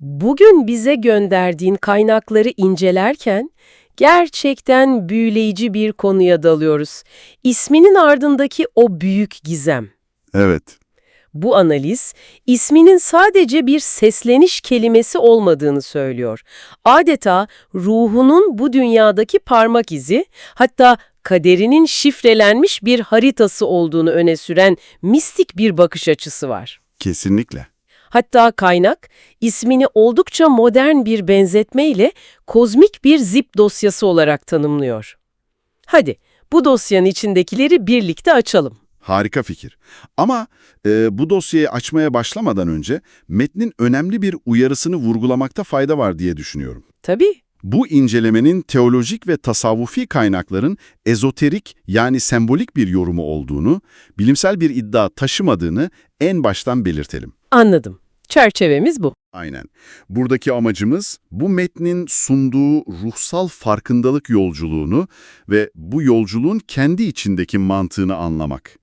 Bugün bize gönderdiğin kaynakları incelerken gerçekten büyüleyici bir konuya dalıyoruz. İsminin ardındaki o büyük gizem. Evet. Bu analiz isminin sadece bir sesleniş kelimesi olmadığını söylüyor. Adeta ruhunun bu dünyadaki parmak izi, hatta kaderinin şifrelenmiş bir haritası olduğunu öne süren mistik bir bakış açısı var. Kesinlikle. Hatta kaynak ismini oldukça modern bir benzetmeyle kozmik bir zip dosyası olarak tanımlıyor. Hadi bu dosyanın içindekileri birlikte açalım. Harika fikir. Ama e, bu dosyayı açmaya başlamadan önce metnin önemli bir uyarısını vurgulamakta fayda var diye düşünüyorum. Tabii. Bu incelemenin teolojik ve tasavvufi kaynakların ezoterik yani sembolik bir yorumu olduğunu, bilimsel bir iddia taşımadığını en baştan belirtelim. Anladım. Çerçevemiz bu. Aynen. Buradaki amacımız bu metnin sunduğu ruhsal farkındalık yolculuğunu ve bu yolculuğun kendi içindeki mantığını anlamak.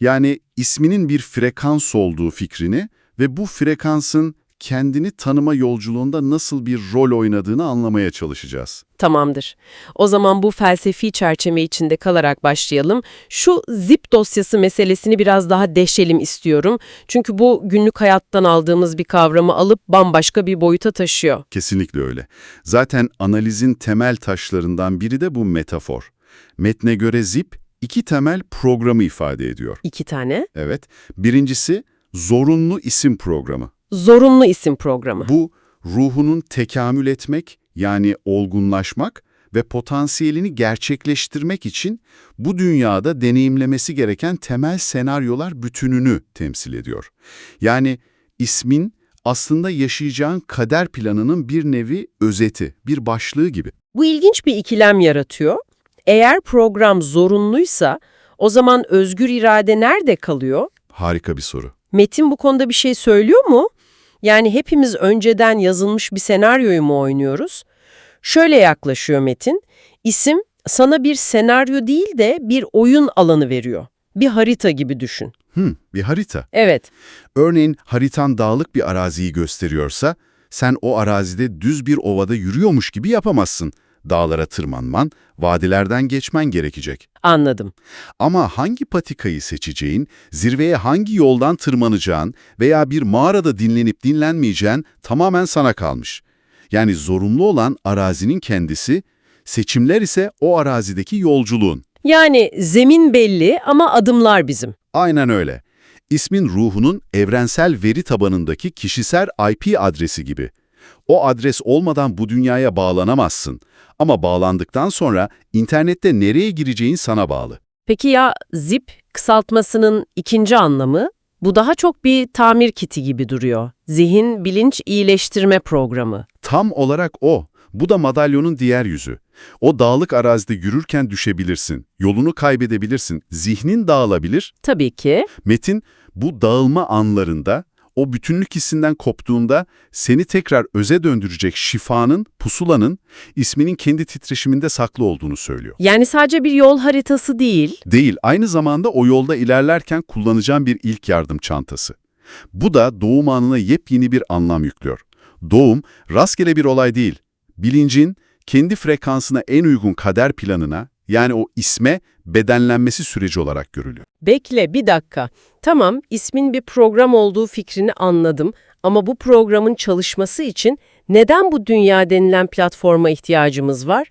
Yani isminin bir frekans olduğu fikrini ve bu frekansın kendini tanıma yolculuğunda nasıl bir rol oynadığını anlamaya çalışacağız. Tamamdır. O zaman bu felsefi çerçeve içinde kalarak başlayalım. Şu zip dosyası meselesini biraz daha deşelim istiyorum. Çünkü bu günlük hayattan aldığımız bir kavramı alıp bambaşka bir boyuta taşıyor. Kesinlikle öyle. Zaten analizin temel taşlarından biri de bu metafor. Metne göre zip iki temel programı ifade ediyor. İki tane. Evet. Birincisi zorunlu isim programı. Zorunlu isim programı. Bu ruhunun tekamül etmek yani olgunlaşmak ve potansiyelini gerçekleştirmek için bu dünyada deneyimlemesi gereken temel senaryolar bütününü temsil ediyor. Yani ismin aslında yaşayacağın kader planının bir nevi özeti, bir başlığı gibi. Bu ilginç bir ikilem yaratıyor. Eğer program zorunluysa o zaman özgür irade nerede kalıyor? Harika bir soru. Metin bu konuda bir şey söylüyor mu? Yani hepimiz önceden yazılmış bir senaryoyu mu oynuyoruz? Şöyle yaklaşıyor Metin. İsim sana bir senaryo değil de bir oyun alanı veriyor. Bir harita gibi düşün. Hmm, bir harita. Evet, Örneğin haritan dağlık bir araziyi gösteriyorsa, sen o arazide düz bir ovada yürüyormuş gibi yapamazsın. Dağlara tırmanman, vadilerden geçmen gerekecek. anladım. Ama hangi patikayı seçeceğin, zirveye hangi yoldan tırmanacağın veya bir mağarada dinlenip dinlenmeyeceğin tamamen sana kalmış. Yani zorunlu olan arazinin kendisi, seçimler ise o arazideki yolculuğun. Yani zemin belli ama adımlar bizim. Aynen öyle. İsmin ruhunun evrensel veri tabanındaki kişisel IP adresi gibi. O adres olmadan bu dünyaya bağlanamazsın. Ama bağlandıktan sonra internette nereye gireceğin sana bağlı. Peki ya zip kısaltmasının ikinci anlamı? Bu daha çok bir tamir kiti gibi duruyor. Zihin bilinç iyileştirme programı. Tam olarak o. Bu da madalyonun diğer yüzü. O dağlık arazide yürürken düşebilirsin, yolunu kaybedebilirsin, zihnin dağılabilir. Tabii ki. Metin bu dağılma anlarında, o bütünlük hissinden koptuğunda seni tekrar öze döndürecek şifanın, pusulanın, isminin kendi titreşiminde saklı olduğunu söylüyor. Yani sadece bir yol haritası değil, Değil, aynı zamanda o yolda ilerlerken kullanacağın bir ilk yardım çantası. Bu da doğum anına yepyeni bir anlam yüklüyor. Doğum, rastgele bir olay değil. Bilincin, kendi frekansına en uygun kader planına, yani o isme bedenlenmesi süreci olarak görülüyor. Bekle bir dakika. Tamam ismin bir program olduğu fikrini anladım ama bu programın çalışması için neden bu dünya denilen platforma ihtiyacımız var?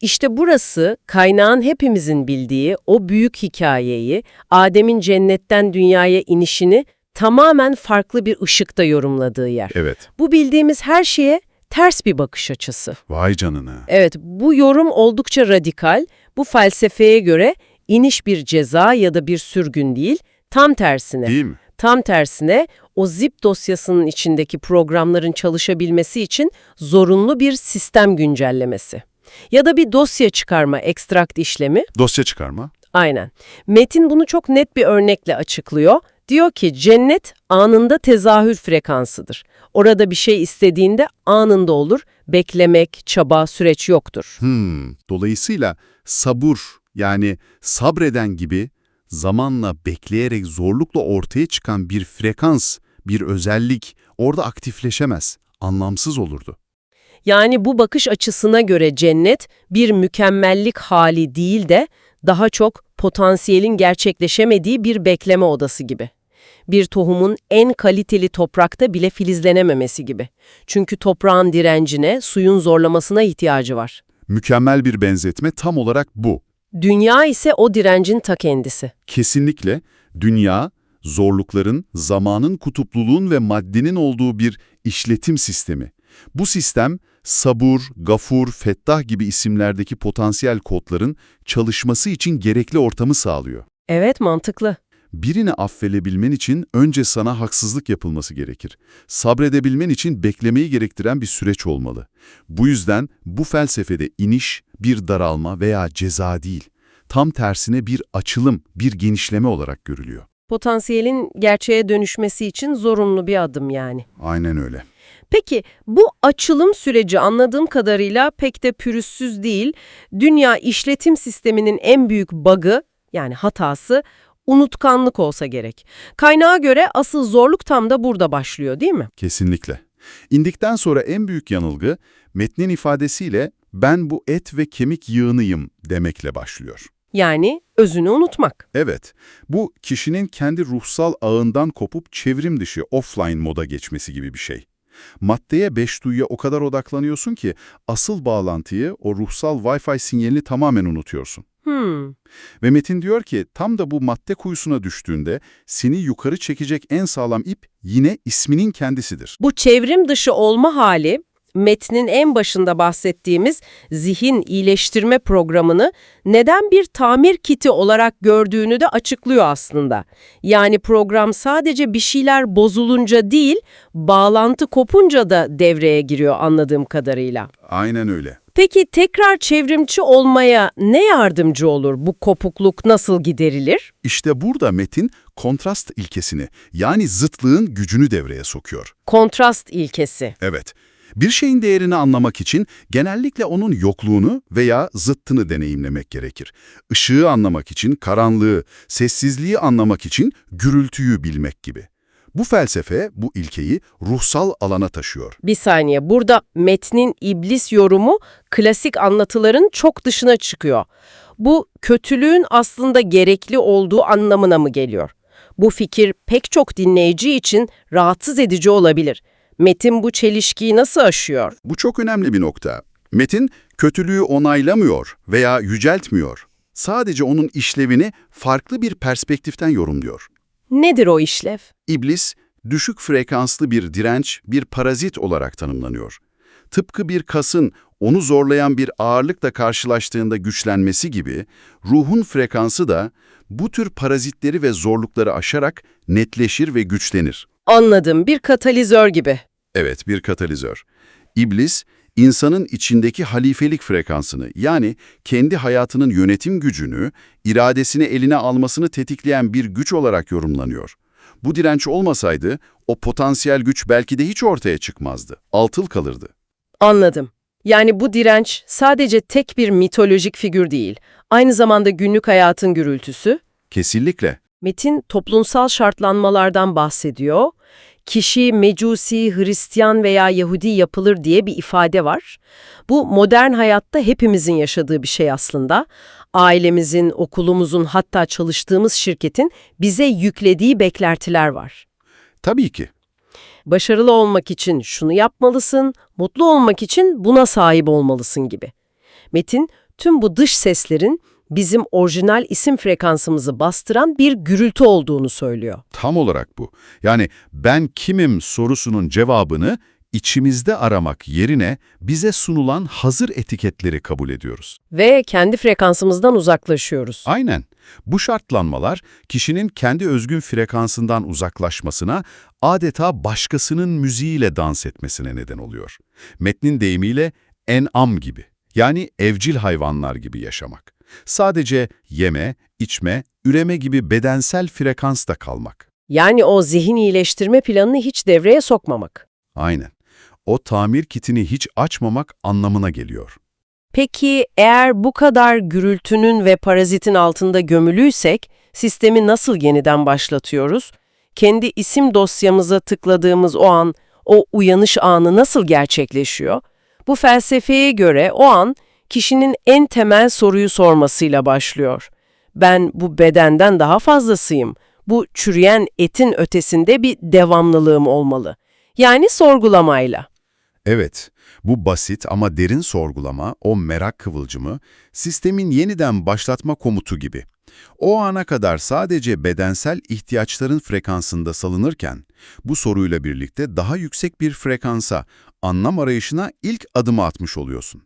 İşte burası kaynağın hepimizin bildiği o büyük hikayeyi, Adem'in cennetten dünyaya inişini tamamen farklı bir ışıkta yorumladığı yer. Evet. Bu bildiğimiz her şeye ters bir bakış açısı. Vay canına. Evet, bu yorum oldukça radikal. Bu felsefeye göre iniş bir ceza ya da bir sürgün değil, tam tersine. Değil mi? Tam tersine o zip dosyasının içindeki programların çalışabilmesi için zorunlu bir sistem güncellemesi. Ya da bir dosya çıkarma, ekstrakt işlemi. Dosya çıkarma. Aynen. Metin bunu çok net bir örnekle açıklıyor. Diyor ki cennet anında tezahür frekansıdır. Orada bir şey istediğinde anında olur, beklemek, çaba, süreç yoktur. Hmm. Dolayısıyla sabur yani sabreden gibi zamanla bekleyerek zorlukla ortaya çıkan bir frekans, bir özellik, orada aktifleşemez, anlamsız olurdu. Yani bu bakış açısına göre cennet bir mükemmellik hali değil de daha çok potansiyelin gerçekleşemediği bir bekleme odası gibi. Bir tohumun en kaliteli toprakta bile filizlenememesi gibi. Çünkü toprağın direncine, suyun zorlamasına ihtiyacı var. Mükemmel bir benzetme tam olarak bu. Dünya ise o direncin ta kendisi. Kesinlikle dünya, zorlukların, zamanın kutupluluğun ve maddenin olduğu bir işletim sistemi. Bu sistem, sabur, gafur, fettah gibi isimlerdeki potansiyel kodların çalışması için gerekli ortamı sağlıyor. Evet mantıklı. Birini affedebilmen için önce sana haksızlık yapılması gerekir. Sabredebilmen için beklemeyi gerektiren bir süreç olmalı. Bu yüzden bu felsefede iniş bir daralma veya ceza değil, tam tersine bir açılım, bir genişleme olarak görülüyor. Potansiyelin gerçeğe dönüşmesi için zorunlu bir adım yani. Aynen öyle. Peki bu açılım süreci anladığım kadarıyla pek de pürüzsüz değil. Dünya işletim sisteminin en büyük bug'ı yani hatası unutkanlık olsa gerek. Kaynağa göre asıl zorluk tam da burada başlıyor değil mi? Kesinlikle. İndikten sonra en büyük yanılgı, metnin ifadesiyle ben bu et ve kemik yığınıyım demekle başlıyor. Yani özünü unutmak. Evet, bu kişinin kendi ruhsal ağından kopup çevrim dışı offline moda geçmesi gibi bir şey. Maddeye beş duyuya o kadar odaklanıyorsun ki asıl bağlantıyı, o ruhsal Wi-Fi sinyalini tamamen unutuyorsun. Hmm. Ve Metin diyor ki tam da bu madde kuyusuna düştüğünde seni yukarı çekecek en sağlam ip yine isminin kendisidir. Bu çevrim dışı olma hali metnin en başında bahsettiğimiz zihin iyileştirme programını neden bir tamir kiti olarak gördüğünü de açıklıyor aslında. Yani program sadece bir şeyler bozulunca değil, bağlantı kopunca da devreye giriyor anladığım kadarıyla. Aynen öyle. Peki tekrar çevrimçi olmaya ne yardımcı olur? Bu kopukluk nasıl giderilir? İşte burada Metin kontrast ilkesini yani zıtlığın gücünü devreye sokuyor. Kontrast ilkesi. Evet, bir şeyin değerini anlamak için genellikle onun yokluğunu veya zıttını deneyimlemek gerekir. Işığı anlamak için karanlığı, sessizliği anlamak için gürültüyü bilmek gibi. Bu felsefe bu ilkeyi ruhsal alana taşıyor. Bir saniye, burada metnin iblis yorumu klasik anlatıların çok dışına çıkıyor. Bu kötülüğün aslında gerekli olduğu anlamına mı geliyor? Bu fikir pek çok dinleyici için rahatsız edici olabilir. Metin bu çelişkiyi nasıl aşıyor? Bu çok önemli bir nokta. Metin kötülüğü onaylamıyor veya yüceltmiyor. Sadece onun işlevini farklı bir perspektiften yorumluyor. Nedir o işlev? İblis, düşük frekanslı bir direnç, bir parazit olarak tanımlanıyor. Tıpkı bir kasın onu zorlayan bir ağırlıkla karşılaştığında güçlenmesi gibi, ruhun frekansı da bu tür parazitleri ve zorlukları aşarak netleşir ve güçlenir. Anladım, bir katalizör gibi. Evet, bir katalizör. İblis, insanın içindeki halifelik frekansını yani kendi hayatının yönetim gücünü, iradesini eline almasını tetikleyen bir güç olarak yorumlanıyor. Bu direnç olmasaydı o potansiyel güç belki de hiç ortaya çıkmazdı, altıl kalırdı. Anladım. Yani bu direnç sadece tek bir mitolojik figür değil, aynı zamanda günlük hayatın gürültüsü. Kesinlikle. Metin toplumsal şartlanmalardan bahsediyor. Kişi mecusi, Hristiyan veya Yahudi yapılır diye bir ifade var. Bu modern hayatta hepimizin yaşadığı bir şey aslında. Ailemizin, okulumuzun hatta çalıştığımız şirketin bize yüklediği beklentiler var. Tabii ki. Başarılı olmak için şunu yapmalısın, mutlu olmak için buna sahip olmalısın gibi. Metin tüm bu dış seslerin bizim orijinal isim frekansımızı bastıran bir gürültü olduğunu söylüyor. Tam olarak bu. Yani ben kimim sorusunun cevabını içimizde aramak yerine bize sunulan hazır etiketleri kabul ediyoruz. Ve kendi frekansımızdan uzaklaşıyoruz. Aynen. Bu şartlanmalar kişinin kendi özgün frekansından uzaklaşmasına, adeta başkasının müziğiyle dans etmesine neden oluyor. Metnin deyimiyle en'am gibi, yani evcil hayvanlar gibi yaşamak. Sadece yeme, içme, üreme gibi bedensel frekansta kalmak. Yani o zihin iyileştirme planını hiç devreye sokmamak. Aynen. O tamir kitini hiç açmamak anlamına geliyor. Peki eğer bu kadar gürültünün ve parazitin altında gömülüysek, sistemi nasıl yeniden başlatıyoruz? Kendi isim dosyamıza tıkladığımız o an O uyanış anı nasıl gerçekleşiyor? Bu felsefeye göre o an kişinin en temel soruyu sormasıyla başlıyor. Ben bu bedenden daha fazlasıyım. Bu çürüyen etin ötesinde bir devamlılığım olmalı. Yani sorgulamayla. Evet, bu basit ama derin sorgulama, o merak kıvılcımı, sistemin yeniden başlatma komutu gibi. O ana kadar sadece bedensel ihtiyaçların frekansında salınırken, bu soruyla birlikte daha yüksek bir frekansa, anlam arayışına ilk adımı atmış oluyorsun.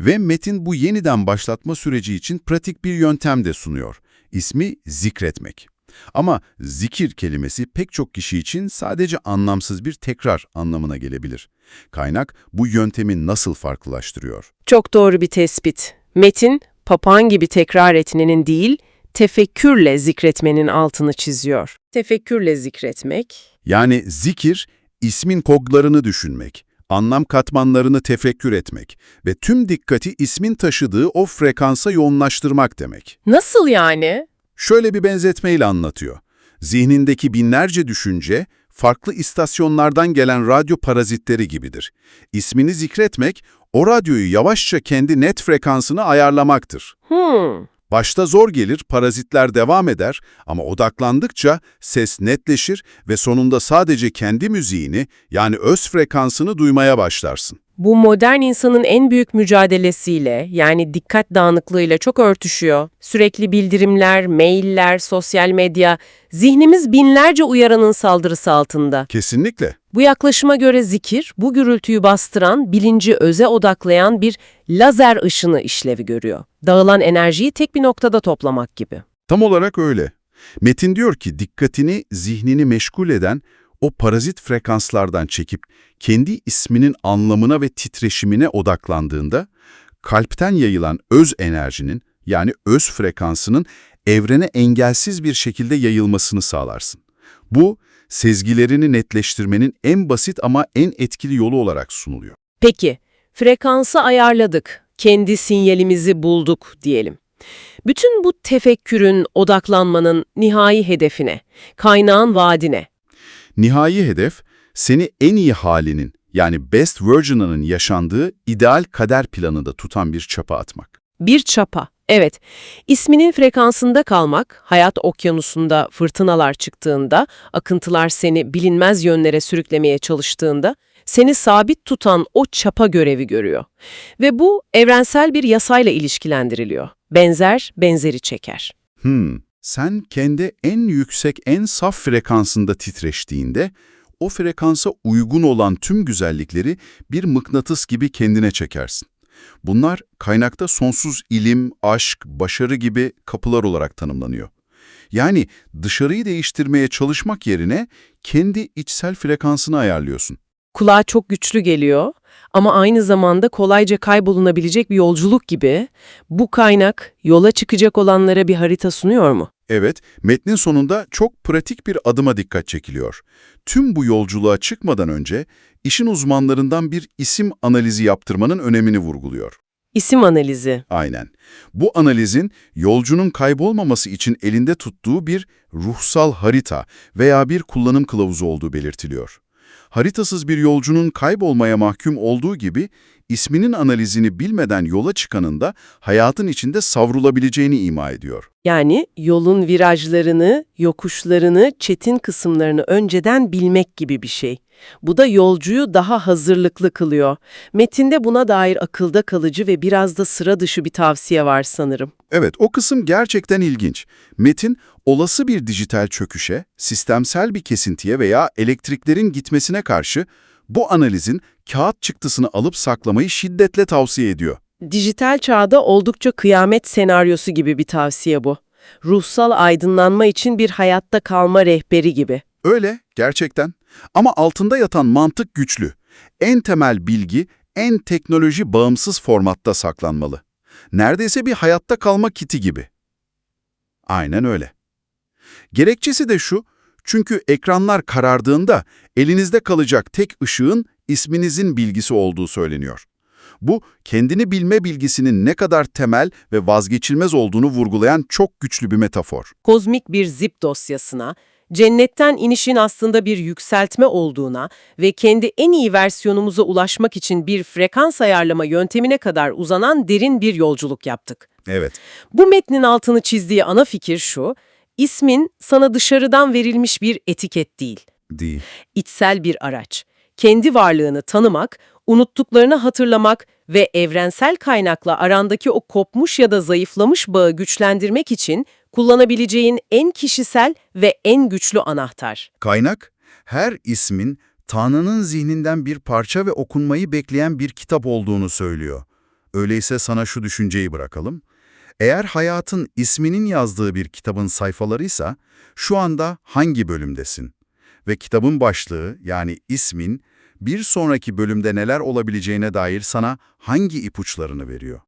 Ve Metin bu yeniden başlatma süreci için pratik bir yöntem de sunuyor. İsmi zikretmek. Ama zikir kelimesi pek çok kişi için sadece anlamsız bir tekrar anlamına gelebilir. Kaynak bu yöntemi nasıl farklılaştırıyor? Çok doğru bir tespit. Metin, papağan gibi tekrar etmenin değil, tefekkürle zikretmenin altını çiziyor. Tefekkürle zikretmek, Yani zikir, ismin kodlarını düşünmek, anlam katmanlarını tefekkür etmek ve tüm dikkati ismin taşıdığı o frekansa yoğunlaştırmak demek. nasıl yani? Şöyle bir benzetmeyle anlatıyor. Zihnindeki binlerce düşünce, farklı istasyonlardan gelen radyo parazitleri gibidir. İsmini zikretmek, o radyoyu yavaşça kendi net frekansını ayarlamaktır. Hmm, Başta zor gelir, parazitler devam eder ama odaklandıkça ses netleşir ve sonunda sadece kendi müziğini yani öz frekansını duymaya başlarsın. Bu modern insanın en büyük mücadelesiyle, yani dikkat dağınıklığıyla çok örtüşüyor. Sürekli bildirimler, mailler, sosyal medya, zihnimiz binlerce uyaranın saldırısı altında. Kesinlikle. Bu yaklaşıma göre zikir, bu gürültüyü bastıran, bilinci öze odaklayan bir lazer ışını işlevi görüyor. Dağılan enerjiyi tek bir noktada toplamak gibi. Tam olarak öyle. Metin diyor ki dikkatini, zihnini meşgul eden o parazit frekanslardan çekip kendi isminin anlamına ve titreşimine odaklandığında kalpten yayılan öz enerjinin yani öz frekansının evrene engelsiz bir şekilde yayılmasını sağlarsın. Bu, sezgilerini netleştirmenin en basit ama en etkili yolu olarak sunuluyor. Peki, frekansı ayarladık, kendi sinyalimizi bulduk diyelim. Bütün bu tefekkürün, odaklanmanın nihai hedefine, kaynağın vaadine. Nihai hedef, seni en iyi halinin yani best version'ının yaşandığı ideal kader planında tutan bir çapa atmak. Bir çapa. Evet, isminin frekansında kalmak, hayat okyanusunda fırtınalar çıktığında, akıntılar seni bilinmez yönlere sürüklemeye çalıştığında, seni sabit tutan o çapa görevi görüyor. Ve bu evrensel bir yasayla ilişkilendiriliyor. Benzer, benzeri çeker. Hmm, sen kendi en yüksek, en saf frekansında titreştiğinde, o frekansa uygun olan tüm güzellikleri bir mıknatıs gibi kendine çekersin. Bunlar kaynakta sonsuz ilim, aşk, başarı gibi kapılar olarak tanımlanıyor. Yani dışarıyı değiştirmeye çalışmak yerine kendi içsel frekansını ayarlıyorsun. Kulağa çok güçlü geliyor ama aynı zamanda kolayca kaybolunabilecek bir yolculuk gibi bu kaynak yola çıkacak olanlara bir harita sunuyor mu? Evet, metnin sonunda çok pratik bir adıma dikkat çekiliyor. Tüm bu yolculuğa çıkmadan önce işin uzmanlarından bir isim analizi yaptırmanın önemini vurguluyor. İsim analizi. Aynen. Bu analizin yolcunun kaybolmaması için elinde tuttuğu bir ruhsal harita veya bir kullanım kılavuzu olduğu belirtiliyor. Haritasız bir yolcunun kaybolmaya mahkum olduğu gibi isminin analizini bilmeden yola çıkanın da hayatın içinde savrulabileceğini ima ediyor. Yani yolun virajlarını, yokuşlarını, çetin kısımlarını önceden bilmek gibi bir şey. Bu da yolcuyu daha hazırlıklı kılıyor. Metinde buna dair akılda kalıcı ve biraz da sıra dışı bir tavsiye var sanırım. Evet, o kısım gerçekten ilginç. Metin, olası bir dijital çöküşe, sistemsel bir kesintiye veya elektriklerin gitmesine karşı bu analizin kağıt çıktısını alıp saklamayı şiddetle tavsiye ediyor. Dijital çağda oldukça kıyamet senaryosu gibi bir tavsiye bu. Ruhsal aydınlanma için bir hayatta kalma rehberi gibi. Öyle, gerçekten. Ama altında yatan mantık güçlü. En temel bilgi, en teknoloji bağımsız formatta saklanmalı. Neredeyse bir hayatta kalma kiti gibi. Aynen öyle. Gerekçesi de şu, çünkü ekranlar karardığında elinizde kalacak tek ışığın isminizin bilgisi olduğu söyleniyor. Bu, kendini bilme bilgisinin ne kadar temel ve vazgeçilmez olduğunu vurgulayan çok güçlü bir metafor. Kozmik bir zip dosyasına, cennetten inişin aslında bir yükseltme olduğuna ve kendi en iyi versiyonumuza ulaşmak için bir frekans ayarlama yöntemine kadar uzanan derin bir yolculuk yaptık. Evet. Bu metnin altını çizdiği ana fikir şu, ismin sana dışarıdan verilmiş bir etiket değil, Değil. içsel bir araç. Kendi varlığını tanımak, unuttuklarını hatırlamak ve evrensel kaynakla arandaki o kopmuş ya da zayıflamış bağı güçlendirmek için kullanabileceğin en kişisel ve en güçlü anahtar. Kaynak, her ismin Tanrı'nın zihninden bir parça ve okunmayı bekleyen bir kitap olduğunu söylüyor. Öyleyse sana şu düşünceyi bırakalım. Eğer hayatın isminin yazdığı bir kitabın sayfalarıysa, şu anda hangi bölümdesin? Ve kitabın başlığı yani ismin bir sonraki bölümde neler olabileceğine dair sana hangi ipuçlarını veriyor?